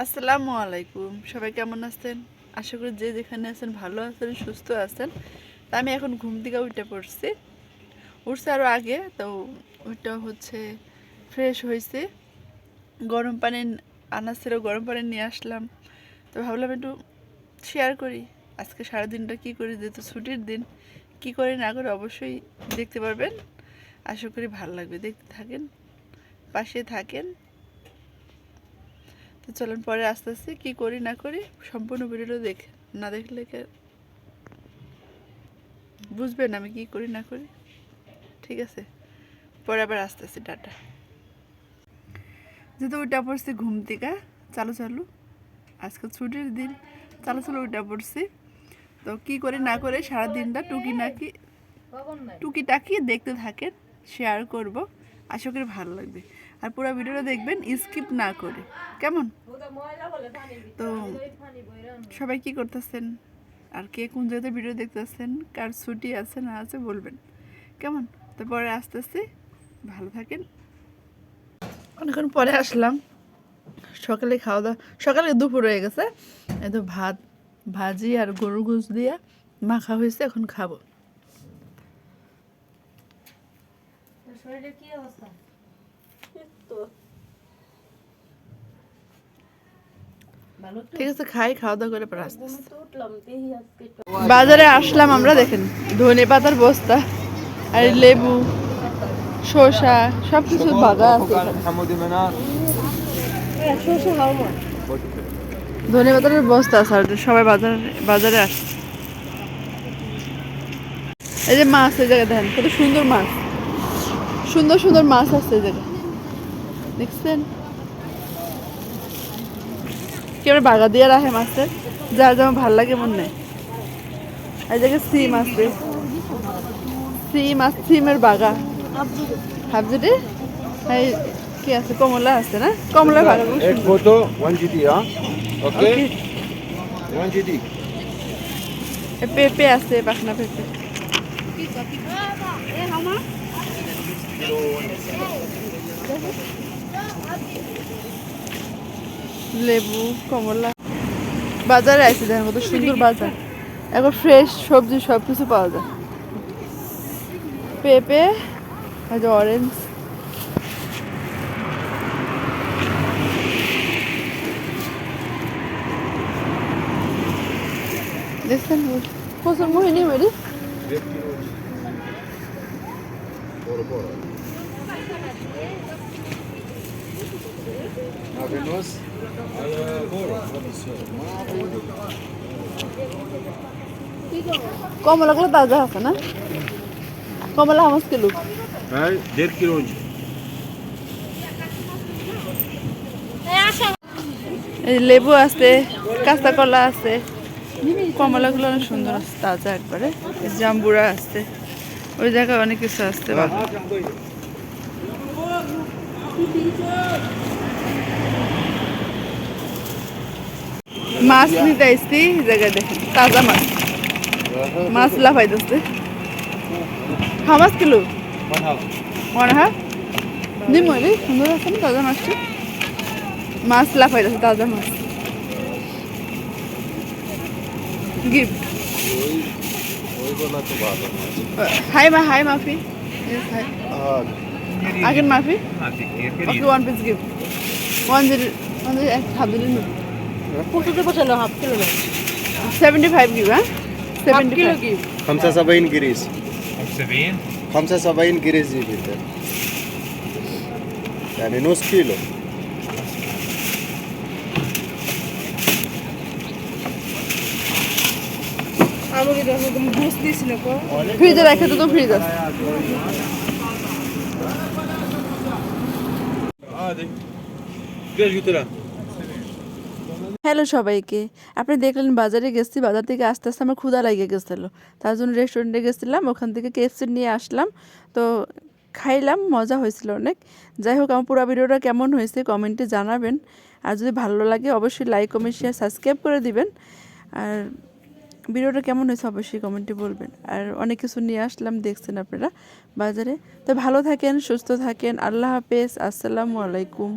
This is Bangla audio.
আসসালামু আলাইকুম। সবাই কেমন আছেন? আশা করি যে যেখানে আছেন ভালো আছেন, সুস্থ আছেন। তা আমি এখন ঘুম থেকে উঠে পড়ছি। উঠছে আরও আগে, তো ওইটা হচ্ছে ফ্রেশ হয়েছে। গরম পানি আনা ছিল, গরম পানি নিয়ে আসলাম। তো ভাবলাম একটু শেয়ার করি। আজকে সারাদিনটা কী করি, যেহেতু ছুটির দিন, কি করি না করে অবশ্যই দেখতে পারবেন। আশা করি ভালো লাগবে, দেখতে থাকেন, পাশে থাকেন। তো চলুন পরে আস্তে আস্তে কী করি না করি সম্পূর্ণ ভিডিওটা দেখ, না দেখলে বুঝবেন আমি কি করি না করি। ঠিক আছে, পরে আবার আস্তে আস্তে ডাটা যেহেতু ওইটা পড়ছি ঘুম থেকে, চালু চালু, আজকে ছুটির দিন, চালু চালু ওইটা পড়ছি। তো কি করে না করে সারা দিনটা টুকি নাকি টুকিটাকি দেখতে থাকেন শেয়ার করব, আশা করি ভালো লাগবে। আর পুরো ভিডিওটা দেখবেন স্কিপ না করে। কেমন? তো সবাই কি করতেছেন? আর কে কোন জায়গাতে ভিডিও দেখতেছেন? কার ছুটি আছে না আছে বলবেন। কেমন? তো পরে আস্তে আস্তে ভালো থাকেন। অনেকক্ষণ পরে আসলাম। সকালে খাওয়া দাওয়া, সকালে দুপুর হয়ে গেছে। এই তো ভাত, ভাজি আর গরুর গোস দিয়ে মাখা হয়েছে, এখন খাব। শরীরের কি অবস্থা? ঠিক আছে খাই খাওয়া দাওয়া করে পরে বাজারে আসলাম আমরা দেখেন ধনে পাতার বস্তা আর লেবু শসা সব কিছু ভাজা আছে ধনে পাতার বস্তা আছে সবাই বাজার বাজারে আস। এই যে মাছ এই জায়গায় দেখেন কত সুন্দর মাছ। সুন্দর সুন্দর মাছ আছে এই জায়গায়। দেখছেন কেমন বাগা দিয়ে রাখে মাছের? যার যেমন ভালো লাগে মনে এই জায়গায় সিম আছে। সিম আছে সিমের বাগা। হাফজুটি এই কি আছে? কমলা আছে না? কমলা বাগা এক পেঁপে আছে পাখনা পেঁপে। কি কপি লেবু, কমলা। বাজারে আছে দেখেন কত সুন্দর বাজার। এখন ফ্রেশ সবজি সব কিছু পাওয়া যায়। পেঁপে, আর অরেঞ্জ দেখছেন? মোহিনী মেরি Venus কমলাগুলো তাজা আছে না? কমলা হামাজ কিলো। প্রায় দেড় কিলো লেবু আছে কাঁচা কলা আছে। কমলাগুলো অনেক সুন্দর আছে তাজা একবারে। জাম্বুরা আছে ওই জায়গায় অনেক কিছু আসতে পারে হ্যাঁ, হ্যাঁ, মাছ নিতে আসছি জায়গায় দেখেন তাজা মাছ। মাছ লাফাইতেছে হামাস কিলো? মনে হয়। নিমই রে সুন্দর আছে না তাজা মাছটা? মাছ লাফাইতেছে তাজা মাছ। গিফট। হাই মা হাই মাফি। Yes, hi. Again মাফি? Okay, one piece gift. One zero, one zero, এক হাফ कुठे कुठे ना हाफ किलो सेवेंटी फाईव्ह घेऊ हा सेवेंटी किलो घेऊ हमसा सबाईन गिरीश हमसा सबाईन गिरीश जी घेतात आणि नोस किलो আমাকে দেখো তুমি ঘুষ দিস না ফ্রিজে রেখে তো ফ্রিজ আছে আ দেখ বেশ ভিতরে হ্যালো সবাইকে। আপনি দেখলেন বাজারে গেছি, বাজার থেকে আস্তে আস্তে আমার ক্ষুধা লেগে গেছিল। তার জন্য রেস্টুরেন্টে গেছিলাম, ওখান থেকে কেএফসি নিয়ে আসলাম। তো খাইলাম, মজা হয়েছিল অনেক। যাই হোক, আমার পুরো ভিডিওটা কেমন হয়েছে কমেন্টে জানাবেন। আর যদি ভালো লাগে, অবশ্যই লাইক কমেন্ট শেয়ার সাবস্ক্রাইব করে দিবেন। আর ভিডিওটা কেমন হয়েছে অবশ্যই কমেন্টে বলবেন। আর অনেক কিছু নিয়ে আসলাম, দেখছেন আপনারা বাজারে। তো ভালো থাকেন, সুস্থ থাকেন, আল্লাহ হাফেজ, আসসালামু আলাইকুম।